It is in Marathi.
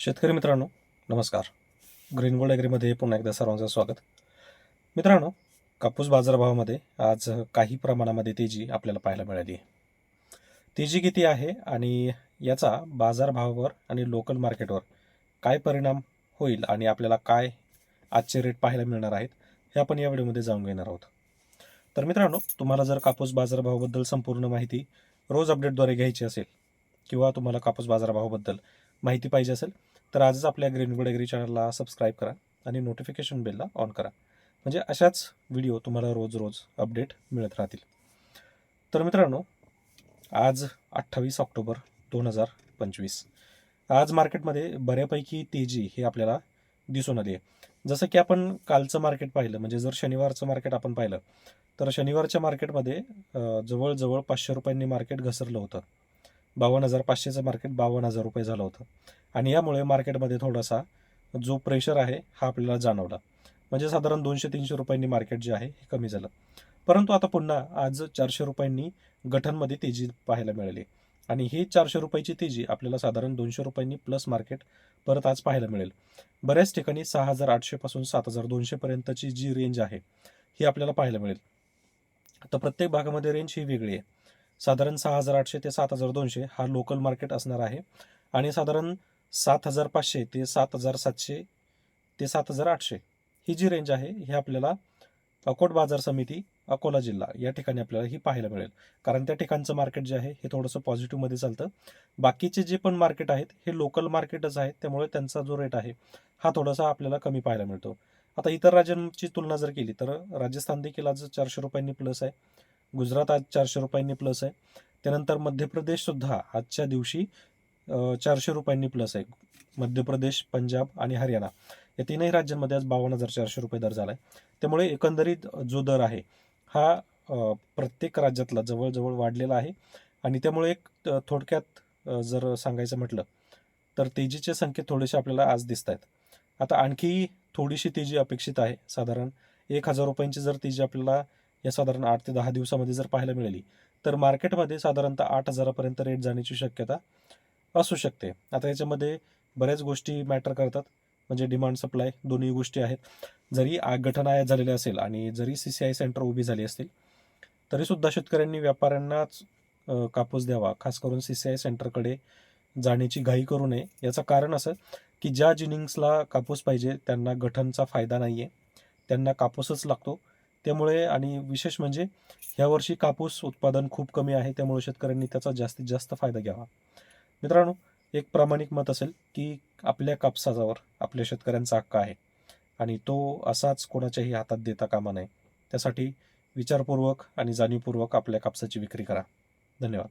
शेतकरी मित्रांनो नमस्कार. ग्रीन गोल्ड ॲग्रीमध्ये पुन्हा एकदा सर्वांचं स्वागत. मित्रांनो कापूस बाजारभावामध्ये आज काही प्रमाणामध्ये तेजी आपल्याला पाहायला मिळाली. आहे तेजी किती आहे आणि याचा बाजारभावावर आणि लोकल मार्केटवर काय परिणाम होईल आणि आपल्याला काय आजचे रेट पाहायला मिळणार आहेत हे आपण या व्हिडिओमध्ये जाऊन घेणार आहोत. तर मित्रांनो तुम्हाला जर कापूस बाजारभावाबद्दल संपूर्ण माहिती रोज अपडेटद्वारे घ्यायची असेल किंवा तुम्हाला कापूस बाजारभावाबद्दल माहिती पाहिजे असेल तर आजच आपल्या ग्रीन गुड चॅनलला सबस्क्राईब करा आणि नोटिफिकेशन बेलला ऑन करा. म्हणजे अशाच व्हिडिओ तुम्हाला रोज रोज अपडेट मिळत राहतील. तर मित्रांनो आज अठ्ठावीस ऑक्टोबर दोन हजार पंचवीस. आज मार्केटमध्ये बऱ्यापैकी तेजी ही आपल्याला दिसून आली आहे. जसं की आपण कालचं मार्केट पाहिलं म्हणजे जर शनिवारचं मार्केट आपण पाहिलं तर शनिवारच्या मार्केटमध्ये जवळजवळ पाचशे रुपयांनी मार्केट घसरलं होतं. बावन्न हजार पाचशेचं मार्केट बावन्न हजार रुपये झालं होतं. आणि यामुळे मार्केटमध्ये थोडासा जो प्रेशर आहे हा आपल्याला जाणवला. म्हणजे साधारण दोनशे तीनशे रुपयांनी मार्केट जे आहे हे कमी झालं. परंतु आता पुन्हा आज चारशे रुपयांनी गठनमध्ये तेजी पाहायला मिळाली. आणि ही चारशे रुपयाची तेजी आपल्याला साधारण दोनशे रुपयांनी प्लस मार्केट परत आज पाहायला मिळेल. बऱ्याच ठिकाणी सहा हजार आठशेपासून सात हजार दोनशेपर्यंतची जी रेंज आहे ही आपल्याला पाहायला मिळेल. तर प्रत्येक भागामध्ये रेंज ही वेगळी आहे. साधारण सहा हजार आठशे ते सात हजार दोनशे हा लोकल मार्केट असणार आहे. आणि साधारण सात हजार पाचशे ते सात हजार सातशे ते सात हजार आठशे. ही जी रेंज आहे ही आपल्याला अकोट बाजार समिती अकोला जिल्हा या ठिकाणी आपल्याला ही पाहायला मिळेल. कारण त्या ठिकाणचं मार्केट जे आहे हे थोडंसं पॉझिटिव्हमध्ये चालतं. बाकीचे जे पण मार्केट आहेत हे लोकल मार्केटच आहेत त्यामुळे त्यांचा जो रेट आहे हा थोडासा आपल्याला कमी पाहायला मिळतो. आता इतर राज्यांची तुलना जर केली तर राजस्थान देखील आज चारशे रुपयांनी प्लस आहे. गुजरात आज चारशे रुपयांनी प्लस आहे. त्यानंतर मध्य प्रदेशसुद्धा आजच्या दिवशी चारशे रुपयांनी प्लस आहे. मध्य प्रदेश पंजाब आणि हरियाणा. या तीनही राज्यांमध्ये आज बावन्न हजार चारशे रुपये दर झाला आहे त्यामुळे एकंदरीत जो दर आहे हा प्रत्येक राज्यातला जवळजवळ वाढलेला आहे. आणि त्यामुळे एक थोडक्यात जर सांगायचं म्हटलं तर तेजीचे संकेत थोडेसे आपल्याला आज दिसत आहेत आता आणखी थोडीशी तेजी अपेक्षित आहे साधारण एक हजार रुपयांची जर तेजी आपल्याला या साधारण आठ ते दहा दिवसामध्ये जर पाहायला मिळाली तर मार्केटमध्ये साधारणतः आठ हजारापर्यंत रेट जाण्याची शक्यता असू शकते. आता याच्यामध्ये बऱ्याच गोष्टी मॅटर करतात. म्हणजे डिमांड सप्लाय दोन्ही गोष्टी आहेत. जरी आ- गठन आयात झालेले असेल आणि जरी सी सी आय सेंटर उभी झाली असतील तरीसुद्धा शेतकऱ्यांनी व्यापाऱ्यांनाच कापूस द्यावा. खास करून सी सी आय सेंटरकडे जाण्याची घाई करू नये. याचं कारण असं की ज्या जिनिंग्सला कापूस पाहिजे त्यांना गठनचा फायदा नाही आहे त्यांना कापूसच लागतो. त्यामुळे आणि विशेष म्हणजे ह्यावर्षी कापूस उत्पादन खूप कमी आहे. त्यामुळे शेतकऱ्यांनी त्याचा जास्तीत जास्त फायदा घ्यावा. मित्रांनो एक प्रामाणिक मत असेल की आपल्या कापसावर आपल्या शेतकऱ्यांचा हक्क आहे आणि तो असाच कोणाच्याही हातात देता कामा नये. त्यासाठी विचारपूर्वक आणि जाणीवपूर्वक आपल्या कापसाची विक्री करा. धन्यवाद.